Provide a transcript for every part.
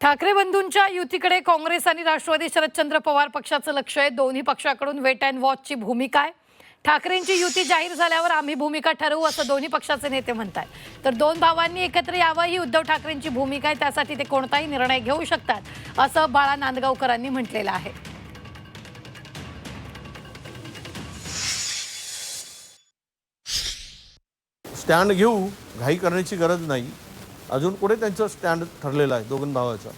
ठाकरे बंधूंच्या युतीकडे काँग्रेस आणि राष्ट्रवादी शरदचंद्र पवार पक्षाचं लक्ष आहे. दोन्ही पक्षाकडून वेट अँड वॉचची भूमिका आहे. ठाकरेंची युती जाहीर झाल्यावर आम्ही भूमिका ठरवू असं दोन्ही पक्षाचे नेते म्हणतात तर दोन भावांनी एकत्र यावं ही उद्धव ठाकरेंची भूमिका आहे. त्यासाठी ते कोणताही निर्णय घेऊ शकतात असं बाळा नांदगावकरांनी म्हटलेलं आहे. स्टँड घेऊ घाई करण्याची गरज नाही. अजून पुढे त्यांचं स्टँड ठरलेलं आहे दोघं भावाचं.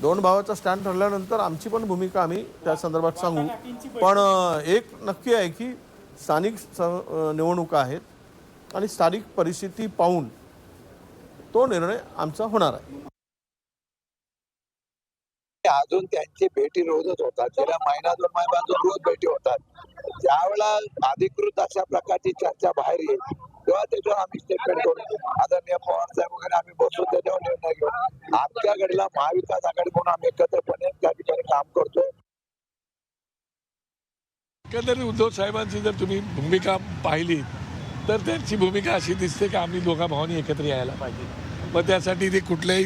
दोन भावाचा स्टँड ठरल्यानंतर आमची पण भूमिका आम्ही त्या संदर्भात सांगू. पण एक नक्की आहे की स्थानिक निवडणुका आहेत आणि स्थानिक परिस्थिती पाहून तो निर्णय आमचा होणार आहे. अजून त्यांची भेटी रोजच होतात. गेल्या महिना दोन महिन्यापासून रोज भेटी होतात. ज्यावेळेला अधिकृत अशा प्रकारची चर्चा बाहेर येईल तेव्हा त्याच्यावर आम्ही स्टेटमेंट करू. आदरणीय पवार आमच्या घडीला महाविकास आघाडी म्हणून आम्ही एकत्रपणे त्या ठिकाणी काम करतो एकंदरीत उद्धव साहेबांची जर तुम्ही भूमिका पाहिली तर त्यांची भूमिका अशी दिसते की आम्ही दोघा भावांनी एकत्र यायला पाहिजे. मग त्यासाठी ते कुठल्याही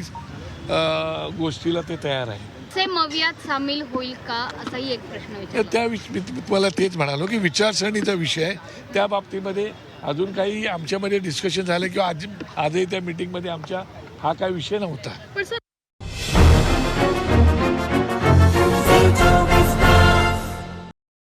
गोष्टीला ते तयार आहे से मवियात सामील होईल का? असाही एक प्रश्न त्या विष मी तुम्हाला तेच म्हणालो की विचारसरणीचा विषय त्या बाबतीमध्ये अजून काही आमच्यामध्ये डिस्कशन झालं किंवा आज आजही त्या मिटिंगमध्ये आमच्या हा काय विषय नव्हता.